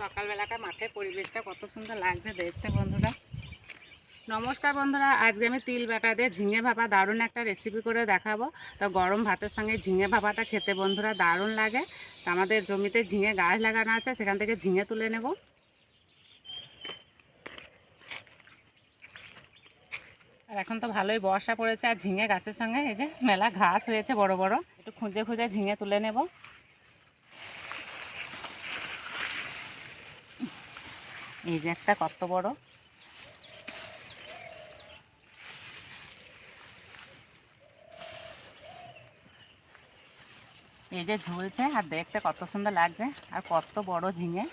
সকালবেলাটা মাঠের পরিবেশটা কত সুন্দর লাগছে দেখতে বন্ধুরা। নমস্কার বন্ধুরা, আজকে আমি তিল বাটা দিয়ে ঝিঙে ভাপা দারুণ একটা রেসিপি করে দেখাবো। তো গরম ভাতের সঙ্গে ঝিঙে ভাপাটা খেতে বন্ধুরা দারুণ লাগে। তো আমাদের জমিতে ঝিঙে গাছ লাগানো আছে, সেখান থেকে ঝিঙে তুলে নেব। আর এখন তো ভালোই বর্ষা পড়েছে, আর ঝিঙে গাছের সঙ্গে এই যে মেলা ঘাস হয়েছে বড় বড়, একটু খুঁজে খুঁজে ঝিঙে তুলে নেব। এই যে একটা কত বড়? এই যে ঝুলছে, আর দেখতে কত সুন্দর লাগছে, আর কত বড় ঝিঙে।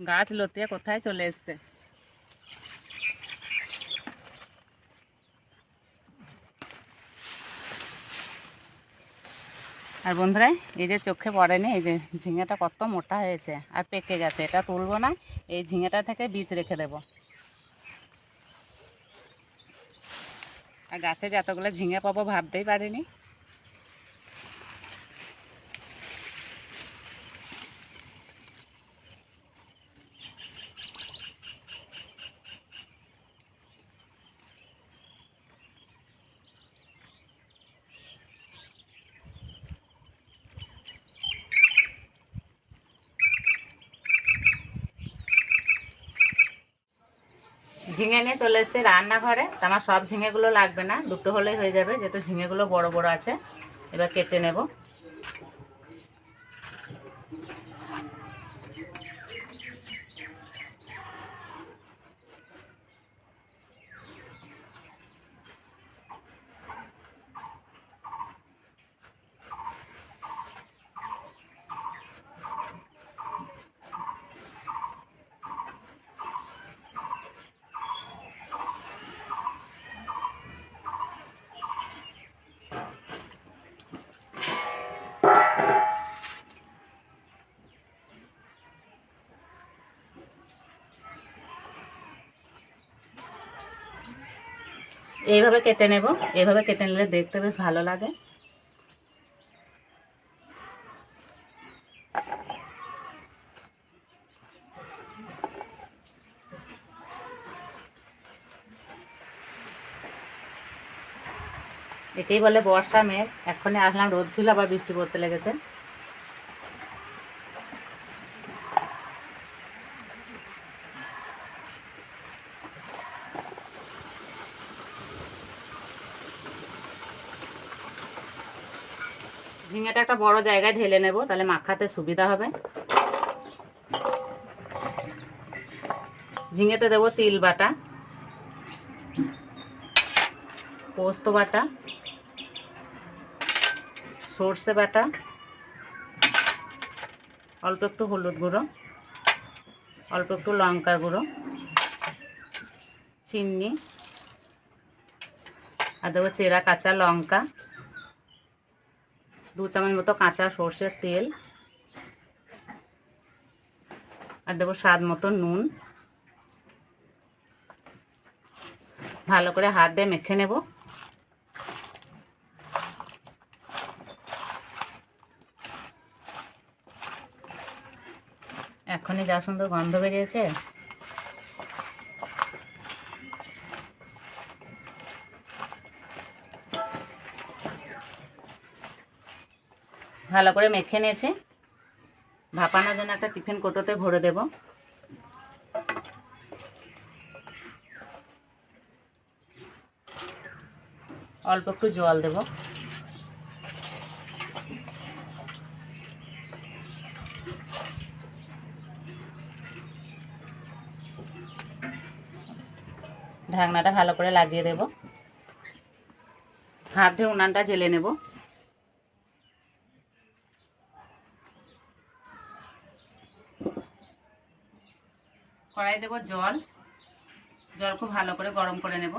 গাছ লতিয়ে কোথায় চলে এসছে? আর বন্ধুরা, এই যে চোখে পড়েনি, এই যে ঝিঙেটা কত মোটা হয়েছে আর পেকে গেছে, এটা তুলবো না, এই ঝিঙেটা থেকে বীজ রেখে দেব। আর গাছে যতগুলো ঝিঙে পাবো ভাবতেই পারিনি। ঝিঙে নিয়ে চলে এসেছে রান্নাঘরে। তো আমার সব ঝিঙেগুলো লাগবে না, দুটো হলেই হয়ে যাবে, যেহেতু ঝিঙেগুলো বড় বড় আছে। এবার কেটে নেব। এইভাবে কেটে নেব। এইভাবে কেটে নিলে দেখতে বেশ ভালো লাগে। একেই বলে বর্ষা মেঘ। এখনই আসলাম, রোদ ছিল, আবার বৃষ্টি পড়তে লেগেছে। ঝিঙেটা একটা বড় জায়গায় ঢেলে নেব, তাহলে মাখাতে সুবিধা হবে। ঝিঙেতে দেবো তিল বাটা, পোস্ত বাটা, সর্ষে বাটা, অল্প একটু হলুদ গুঁড়ো, অল্প একটু লঙ্কা গুঁড়ো, চিনি, আর দেবো চেরা কাঁচা লঙ্কা। দু চামচ মতো কাঁচা সর্ষের তেল। আর দেবো স্বাদ মতো নুন। ভালো করে হাত দিয়ে মেখে নেব। এখনই যা সুন্দর গন্ধ বেরিয়েছে। ভালো করে মেখে নিয়েছি। ভাপানোর জন্য একটা টিফিন কোটোতে ভরে দেব। অল্প একটু জল দেব। ঢাকনাটা ভালো করে লাগিয়ে দেব। হাত দিয়ে উনানটা জেলে নেব। কড়াই দেব জল। জল খুব ভালো করে গরম করে নেব।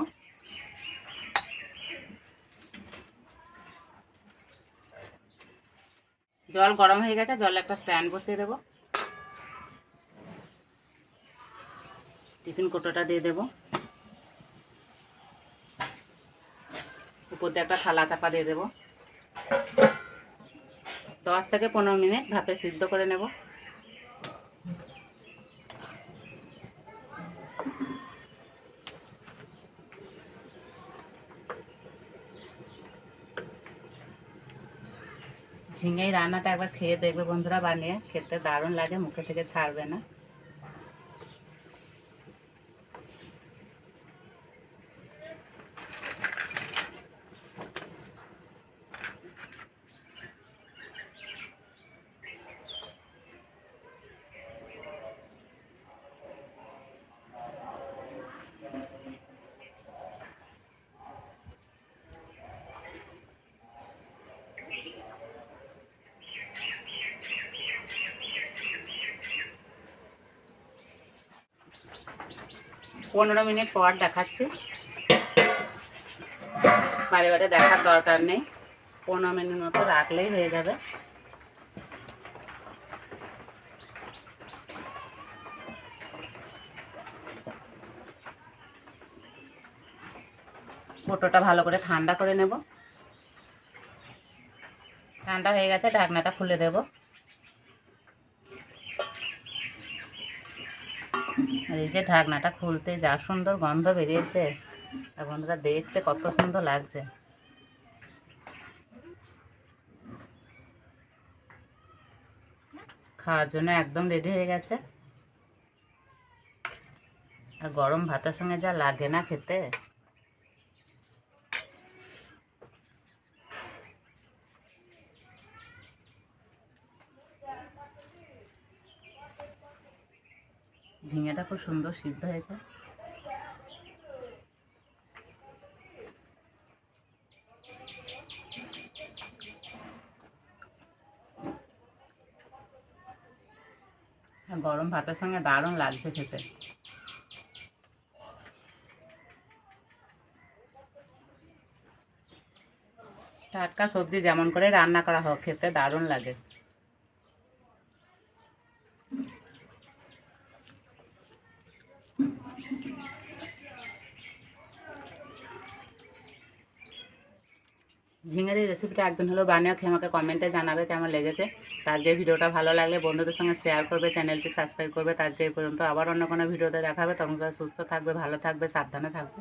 জল গরম হয়ে গেছে, জলে একটা স্ট্যান্ড বসিয়ে দেবো। টিফিন কোটোটা দিয়ে দেবো। উপর দিয়ে একটা থালা চাপা দিয়ে দেবো। দশ থেকে পনেরো মিনিট ভাপে সিদ্ধ করে নেব। ঝিঙে রান্নাটা একবার খেয়ে দেখবে বন্ধুরা বানিয়ে খেতে দারুণ লাগে মুখে থেকে ছাড়বে না। পনেরো মিনিট পর দেখাচ্ছি। বারে বারে দেখার দরকার নেই। পনেরো মিনিট মতো রাখলেই হয়ে যাবে। পোটোটা ভালো করে ঠান্ডা করে নেব। ঠান্ডা হয়ে গেছে, ঢাকনাটা খুলে দেব। এই যে ঢাকনাটা খুলতে যা সুন্দর গন্ধ বেরিয়েছে। আর বন্ধুরা দেখতে কত সুন্দর লাগছে। খাওয়ার জন্য একদম রেডি হয়ে গেছে। আর গরম ভাতের সঙ্গে যা লাগে না খেতে। ঝিঙেটা খুব সুন্দর সিদ্ধ হয়েছে। গরম ভাতের সঙ্গে দারুণ লাগছে খেতে। টাটকা সবজি যেমন করে রান্না করা হোক, খেতে দারুণ লাগে। ঝিঙের এই রেসিপিটা একদিন হলেও বানিয়ে খেয়ে আমাকে কমেন্টে জানাবে কেমন লেগেছে। তার যে ভিডিওটা ভালো লাগলে বন্ধুদের সঙ্গে শেয়ার করবে চ্যানেলটি সাবস্ক্রাইব করবে। তার যে পর্যন্ত আবার অন্য কোনো ভিডিওতে দেখাবে। তখন সুস্থ থাকবে, ভালো থাকবে, সাবধানে থাকবে।